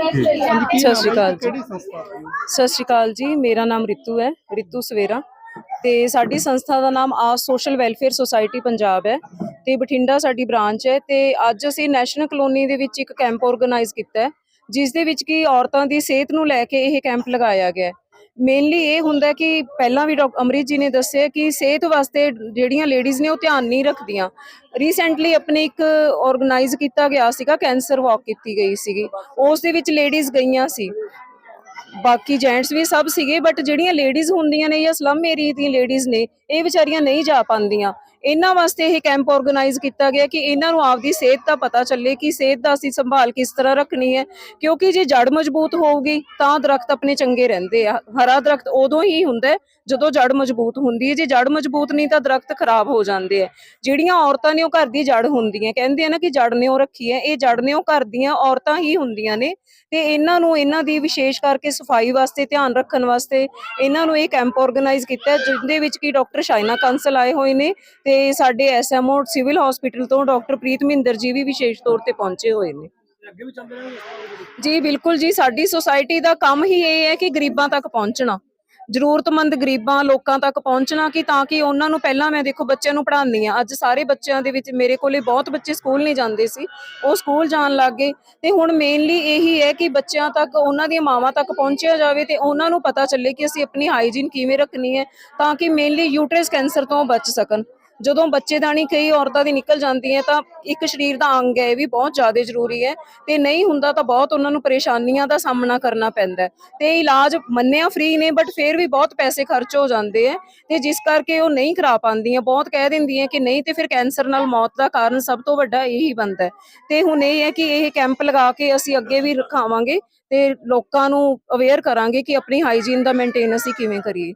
ਸਤਿ ਸ਼੍ਰੀ ਅਕਾਲ ਜੀ। ਸਤਿ ਸ਼੍ਰੀ ਅਕਾਲ ਜੀ ਮੇਰਾ ਨਾਮ ਰਿਤੂ ਹੈ ਰਿਤੂ ਸਵੇਰਾ। ਤੇ ਸਾਡੀ ਸੰਸਥਾ ਦਾ ਨਾਮ ਆਸ ਸੋਸ਼ਲ ਵੈਲਫੇਅਰ ਸੁਸਾਇਟੀ ਪੰਜਾਬ ਹੈ। ਤੇ ਬਠਿੰਡਾ ਸਾਡੀ ਬ੍ਰਾਂਚ ਹੈ ਤੇ ਅੱਜ ਅਸੀਂ ਨੈਸ਼ਨਲ ਕਲੋਨੀ ਦੇ ਵਿੱਚ ਇੱਕ ਕੈਂਪ ਆਰਗੇਨਾਈਜ਼ ਕੀਤਾ ਹੈ ਜਿਸ ਦੇ ਵਿੱਚ ਕੀ ਔਰਤਾਂ ਦੀ ਸਿਹਤ ਨੂੰ ਲੈ ਕੇ ਇਹ ਕੈਂਪ ਲਗਾਇਆ ਗਿਆ ਹੈ। ਮੇਨਲੀ ਇਹ ਹੁੰਦਾ ਕਿ ਪਹਿਲਾਂ ਵੀ ਡਾਕਟਰ ਅਮਰਿਤ ਜੀ ਨੇ ਦੱਸਿਆ ਕਿ ਸਿਹਤ ਵਾਸਤੇ ਜਿਹੜੀਆਂ ਲੇਡੀਜ਼ ਨੇ ਉਹ ਧਿਆਨ ਨਹੀਂ ਰੱਖਦੀਆਂ। ਰੀਸੈਂਟਲੀ ਆਪਣੇ ਇੱਕ ਆਰਗੇਨਾਈਜ਼ ਕੀਤਾ ਗਿਆ ਸੀਗਾ ਕੈਂਸਰ ਵਾਕ ਕੀਤੀ ਗਈ ਸੀਗੀ। ਉਸ ਦੇ ਵਿੱਚ ਲੇਡੀਜ਼ ਗਈਆਂ ਸੀ। ਬਾਕੀ ਜੈਂਟਸ ਵੀ ਸਭ ਸੀਗੇ ਬਟ ਜਿਹੜੀਆਂ ਲੇਡੀਜ਼ ਹੁੰਦੀਆਂ ਨੇ ਜਾਂ ਸਲਮ ਏਰੀਆ ਦੀਆਂ ਲੇਡੀਜ਼ ਨੇ, ਇਹ ਵਿਚਾਰੀਆਂ ਨਹੀਂ ਜਾ ਪਾਉਂਦੀਆਂ। ਇਹਨਾਂ ਵਾਸਤੇ ਇਹ ਕੈਂਪ ਆਰਗੇਨਾਈਜ਼ ਕੀਤਾ ਗਿਆ ਕਿ ਇਹਨਾਂ ਨੂੰ ਆਪਦੀ ਸਿਹਤ ਦਾ ਪਤਾ ਚੱਲੇ ਕਿ ਸਿਹਤ ਦਾ ਅਸੀਂ ਸੰਭਾਲ ਕਿਸ ਤਰ੍ਹਾਂ ਰੱਖਣੀ ਹੈ ਕਿਉਂਕਿ ਜੇ ਜੜ ਮਜ਼ਬੂਤ ਹੋਊਗੀ ਤਾਂ ਦਰਖਤ ਆਪਣੇ ਚੰਗੇ ਰਹਿੰਦੇ ਆ ਹਰਾ ਦਰਖਤ ਉਦੋਂ ਹੀ ਹੁੰਦਾ ਜਦੋਂ ਜੜ ਮਜ਼ਬੂਤ ਹੁੰਦੀ ਹੈ ਜੇ ਜੜ ਮਜ਼ਬੂਤ ਨਹੀਂ ਤਾਂ ਦਰਖਤ ਖਰਾਬ ਹੋ ਜਾਂਦੇ ਆ। ਜਿਹੜੀਆਂ ਔਰਤਾਂ ਨੇ ਉਹ ਘਰ ਦੀ ਜੜ ਹੁੰਦੀਆਂ ਕਹਿੰਦੇ ਆ ਨਾ ਕਿ ਜੜ ਨੇ ਉਹ ਰੱਖੀ ਹੈ ਇਹ ਜੜ ਨੇ ਉਹ ਘਰ ਦੀਆਂ ਔਰਤਾਂ ਹੀ ਹੁੰਦੀਆਂ ਨੇ ਤੇ ਇਹਨਾਂ ਨੂੰ ਇਹਨਾਂ ਦੀ ਵਿਸ਼ੇਸ਼ ਕਰਕੇ ਸਫ਼ਾਈ ਵਾਸਤੇ ਧਿਆਨ ਰੱਖਣ ਵਾਸਤੇ ਇਹਨਾਂ ਨੂੰ ਇਹ ਕੈਂਪ ਆਰਗੇਨਾਈਜ਼ ਕੀਤਾ ਹੈ, ਜਿਹਦੇ ਵਿੱਚ ਕਿ ਡਾਕਟਰ ਸ਼ਾਇਨਾ ਕੰਸਲ ਆਏ ਹੋਏ ਨੇ ਤੇ ਸਾਡੇ ਐਸਐਮਓ ਸਿਵਲ ਹਸਪੀਟਲ ਤੋਂ ਡਾਕਟਰ ਪ੍ਰੀਤ ਮਹਿੰਦਰ ਜੀ ਵੀ ਵਿਸ਼ੇਸ਼ ਤੌਰ ਤੇ ਪਹੁੰਚੇ ਹੋਏ ਨੇ। ਜੀ ਬਿਲਕੁਲ ਜੀ ਸਾਡੀ ਸੁਸਾਇਟੀ ਦਾ ਕੰਮ ਹੀ ਇਹ ਹੈ ਕਿ ਗਰੀਬਾਂ ਤੱਕ ਪਹੁੰਚਣਾ। ਜ਼ਰੂਰਤਮੰਦ ਗਰੀਬਾਂ ਲੋਕਾਂ ਤੱਕ ਪਹੁੰਚਣਾ ਕਿ ਤਾਂ ਕਿ ਉਹਨਾਂ ਨੂੰ ਪਹਿਲਾਂ ਮੈਂ ਦੇਖੋ ਬੱਚਿਆਂ ਨੂੰ ਪੜ੍ਹਾਉਂਦੀ ਆ ਅੱਜ ਸਾਰੇ ਬੱਚਿਆਂ ਦੇ ਵਿੱਚ ਮੇਰੇ ਕੋਲੇ ਬਹੁਤ ਬੱਚੇ ਸਕੂਲ ਨਹੀਂ ਜਾਂਦੇ ਸੀ। ਉਹ ਸਕੂਲ ਜਾਣ ਲੱਗ ਗਏ। ਤੇ ਹੁਣ ਮੇਨਲੀ ਇਹੀ ਹੈ ਕਿ ਬੱਚਿਆਂ ਤੱਕ ਉਹਨਾਂ ਦੀਆਂ ਮਾਵਾਂ ਤੱਕ ਪਹੁੰਚਿਆ ਜਾਵੇ ਤੇ ਉਹਨਾਂ ਨੂੰ ਪਤਾ ਚੱਲੇ ਕਿ ਅਸੀਂ ਆਪਣੀ ਹਾਈਜੀਨ ਕਿਵੇਂ ਰੱਖਣੀ ਹੈ ਤਾਂ ਕਿ ਮੇਨਲੀ ਯੂਟਰਸ ਕੈਂਸਰ ਤੋਂ ਬਚ ਸਕਣ। ਜਦੋਂ ਬੱਚੇਦਾਨੀ ਕਈ ਔਰਤਾਂ ਦੀ ਨਿਕਲ ਜਾਂਦੀ ਹੈ ਤਾਂ ਇੱਕ ਸਰੀਰ ਦਾ ਅੰਗ ਹੈ, ਇਹ ਵੀ ਬਹੁਤ ਜ਼ਿਆਦਾ ਜ਼ਰੂਰੀ ਹੈ। ਤੇ ਨਹੀਂ ਹੁੰਦਾ ਤਾਂ ਬਹੁਤ ਉਹਨਾਂ ਨੂੰ ਪਰੇਸ਼ਾਨੀਆਂ ਦਾ ਸਾਹਮਣਾ ਕਰਨਾ ਪੈਂਦਾ ਹੈ। ਤੇ ਇਲਾਜ ਮੰਨਿਆ ਫ੍ਰੀ ਨੇ ਬਟ ਫਿਰ ਵੀ ਬਹੁਤ ਪੈਸੇ ਖਰਚ ਹੋ ਜਾਂਦੇ ਹੈ। ਤੇ ਜਿਸ ਕਰਕੇ ਉਹ ਨਹੀਂ ਕਰਾ ਪਾਉਂਦੀਆਂ, ਬਹੁਤ ਕਹਿ ਦਿੰਦੀਆਂ ਕਿ ਨਹੀਂ ਤੇ ਫਿਰ ਕੈਂਸਰ ਨਾਲ ਮੌਤ ਦਾ ਕਾਰਨ ਸਭ ਤੋਂ ਵੱਡਾ ਇਹੀ ਬਣਦਾ ਹੈ। ਤੇ ਹੁਣ ਇਹ ਹੈ ਕਿ ਇਹ ਕੈਂਪ ਲਗਾ ਕੇ ਅਸੀਂ ਅੱਗੇ ਵੀ ਰਖਾਵਾਂਗੇ ਤੇ ਲੋਕਾਂ ਨੂੰ ਅਵੇਅਰ ਕਰਾਂਗੇ ਕਿ ਆਪਣੀ ਹਾਈਜੀਨ ਦਾ ਮੇਨਟੇਨ ਅਸੀਂ ਕਿਵੇਂ ਕਰੀਏ।